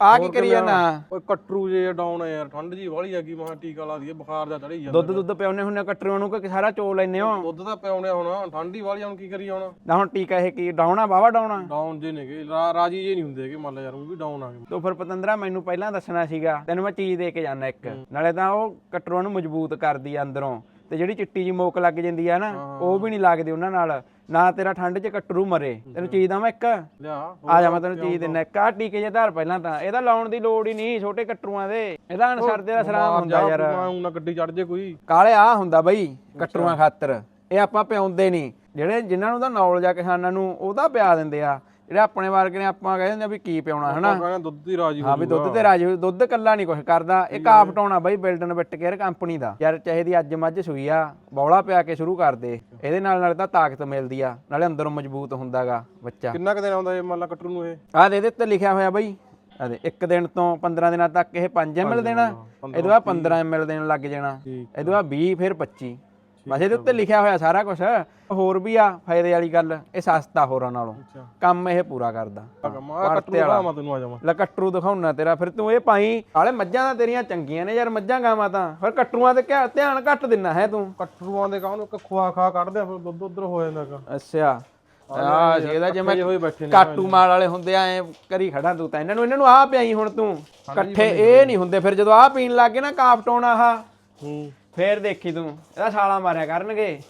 ਆ ਕੀ ਕਰੀ ਜਾਣਾ ਓਏ ਕਟਰੂ ਜੇ ਡਾਊਨ ਆ ਯਾਰ ਠੰਡ ਜੀ ਵਾਲੀ ਹੈਗੀ ਮਹਾ ਟੀਕਾ ਲਾ ਦਈਏ ਬੁਖਾਰ ਦਾ ਚੜੀ ਜਾਂਦਾ ਦੁੱਧ ਦੁੱਧ ਪਿਆਉਨੇ ਹੁੰਨੇ ਕੱਟਰਿਆਂ ਨੂੰ ਕਿ ਸਾਰਾ ਚੋ ਲੈਨੇ ਹੋ? ਦੁੱਧ ਤਾਂ ਪਿਆਉਣੇ ਹੁਣ ਠੰਡੀ ਵਾਲੀ ਹੁਣ ਕੀ ਕਰੀ ਹੁਣ? ਨਾ ਹੁਣ ਟੀਕਾ ਇਹ ਕੀ ਡਾਉਣਾ ਬਾਵਾ ਡਾਉਣਾ ਡਾਊਨ ਜੇ ਨੇਗੇ ਰਾਜੀ ਜੇ ਨਹੀਂ ਹੁੰਦੇ ਹੈਗੇ ਮੰਨ ਲੈ ਯਾਰ ਉਹ ਵੀ ਡਾਊਨ ਆ ਗਏ। ਤੋ ਫਿਰ ਪਤੰਦਰਾ ਮੈਨੂੰ ਪਹਿਲਾਂ ਦੱਸਣਾ ਸੀਗਾ ਤੈਨੂੰ ਮੈਂ ਚੀਜ਼ ਦੇ ਕੇ ਜਾਣਾ ਇੱਕ। ਨਾਲੇ ਤਾਂ ਉਹ ਕੱਟਰੋਂ ਨੂੰ ਮਜ਼ਬੂਤ ਕਰਦੀ ਆ ਅੰਦਰੋਂ। ਤੇ ਜਿਹੜੀ ਚਿੱਟੀ ਜੀ ਮੋਕ ਲੱਗ ਜਾਂਦੀ ਆ ਨਾ ਉਹ ਵੀ ਨਹੀਂ ਲੱਗਦੀ ਉਹਨਾਂ ਨਾਲ। ਨਾ ਤੇਰਾ ਠੰਡ 'ਚ ਕੱਟਰੂ ਮਰੇ। ਤੈਨੂੰ ਚੀਜ਼ ਦਵਾਂ ਇੱਕ? ਲਿਆ ਆ ਜਾ ਮੈਂ ਤੈਨੂੰ ਚੀਜ਼ ਦਿੰਨਾ ਇੱਕ ਆ ਟੀਕੇ ਜੇ ਧਾਰ ਪਹਿਲਾਂ ਤਾਂ। ਇਹਦਾ ਲਾਉਣ ਦੀ ਲੋੜ ਹੀ ਨਹੀਂ ਛੋਟੇ ਕੱਟਰੂਆਂ ਦੇ। ਇਹਦਾ ਅਨਸਰਦੇ ਦਾ ਸਲਾਮ ਹੁੰਦਾ ਯਾਰ। ਮੈਂ ਨਾ ਗੱਡੀ ਚੜ ਜੇ ਕੋਈ। ਕਾਲੇ ਆ ਹੁੰਦਾ ਬਈ ਕੱਟਰੂਆਂ ਖਾਤਰ। ਇਹ ਆਪਾਂ ਪਿਆਉਂਦੇ ਨਹੀਂ। ਜਿਹੜੇ ਜਿਨ੍ਹਾਂ ਨੂੰ ਤਾਂ ਨੌਲੇਜ ਆ ਕਿਸਾਨਾਂ ਨੂੰ ਉਹਦਾ ਪਿਆ ਦਿੰਦੇ ਆ। ਜਿਹੜੇ ਆਪਣੇ ਵਰਗੇ ਨੇ ਆਪਾਂ ਕਹਿੰਦੇ ਨੇ ਵੀ ਕੀ ਪਿਆਉਣਾ ਹਨਾ? ਕਹਿੰਦਾ ਦੁੱਧ ਦੀ ਰਾਜੀ ਹਾਂ ਵੀ ਦੁੱਧ ਤੇ ਰਾਜੀ ਦੁੱਧ ਕੱਲਾ ਨਹੀਂ ਕੁਝ ਕਰਦਾ। ਇਹ ਕਾਫ ਟਾਉਣਾ ਬਾਈ ਬਿਲਡਨ ਬਿੱਟ ਕੇਅਰ ਕੰਪਨੀ ਦਾ। ਯਾਰ ਚਾਹੇ ਦੀ ਅੱਜ ਮੱਝ ਸੂਈ ਆ ਬੌਲਾ ਪਿਆ ਕੇ ਸ਼ੁਰੂ ਕਰ ਦੇ। ਇਹਦੇ ਨਾਲ ਨਾਲੇ ਤਾਂ ਤਾਕਤ ਮਿਲਦੀ ਆ ਨਾਲੇ ਅੰਦਰੋਂ ਮਜ਼ਬੂਤ ਹੁੰਦਾਗਾ ਬੱਚਾ। ਕਿੰਨਾ ਕੁ ਦਿਨ ਆਉਂਦਾ ਇਹ ਮੰਨ ਲਾ ਕਟਰੂ ਨੂੰ ਇਹ? ਆਹ ਦੇ ਦੇ ਉੱਤੇ ਲਿਖਿਆ ਹੋਇਆ ਬਾਈ। ਆ ਦੇ ਇੱਕ ਦਿਨ ਤੋਂ 15 ਦਿਨਾਂ ਤੱਕ ਇਹ 5 ml ਦੇਣਾ ਇਹਦੇ ਬਾਅਦ 15 ml ਦੇਣ ਲੱਗ ਜਾਣਾ। ਇਹਦੇ ਬਾਅਦ 20 ਫਿਰ 25 ਬਸ ਇਹਦੇ ਉੱਤੇ ਲਿਖਿਆ ਹੋਇਆ ਸਾਰਾ ਕੁਝ ਹੋਰ ਵੀ ਆ ਫਾਇਦੇ ਵਾਲੀ ਗੱਲ ਇਹ ਸਸਤਾ ਹੋਰਾਂ ਨਾਲੋਂ। ਕੰਮ ਇਹ ਪੂਰਾ ਕਰਦਾ। ਤੈਨੂੰ ਆ ਜਾਵਾਂ। ਲੈ ਕੱਟਰੂ ਦਿਖਾਉਣਾ ਤੇਰਾ ਫਿਰ ਤੂੰ ਇਹ ਪਾਈ ਹਾਲੇ ਮੱਝਾਂ ਤਾਂ ਤੇਰੀਆਂ ਚੰਗੀਆਂ ਨੇ ਯਾਰ ਮੱਝਾਂ ਗਾਵਾਂ ਤਾਂ। ਫਿਰ ਕੱਟਰੂਆਂ ਤੇ ਕਿਆ ਧਿਆਨ ਘੱਟ ਦਿੰਨਾ ਹੈ ਤੂੰ। ਕਟਰੂਆਂ ਦੇ ਕਾਹਨੂੰ ਇੱਕ ਖੁਆ ਖਾ ਕੱਢਦੇ ਆ, ਫਿਰ ਦੁੱਧ ਉਧਰ ਹੋ ਜਾਂਦਾ ਅੱਛਾ। ਆ ਇਹਦਾ ਜਿਵੇਂ ਕਾਟੂ ਮਾਲ ਵਾਲੇ ਹੁੰਦੇ ਆ ਐ ਕਰੀ ਖੜਾ ਤੂੰ ਤਾਂ। ਇਹਨਾਂ ਨੂੰ ਇਹਨਾਂ ਨੂੰ ਆਹ ਪਿਆਈ ਹੁਣ ਤੂੰ। ਇਕੱਠੇ ਇਹ ਨਹੀਂ ਹੁੰਦੇ ਫਿਰ ਜਦੋਂ ਆਹ ਪੀਣ ਲੱਗੇ ਨਾ ਕਾਫਟੋਨ ਆਹ। ਹੂੰ। ਫੇਰ ਦੇਖੀ ਤੂੰ। ਇਹਦਾ ਛਾਲਾ ਮਾਰਿਆ ਕਰਨਗੇ।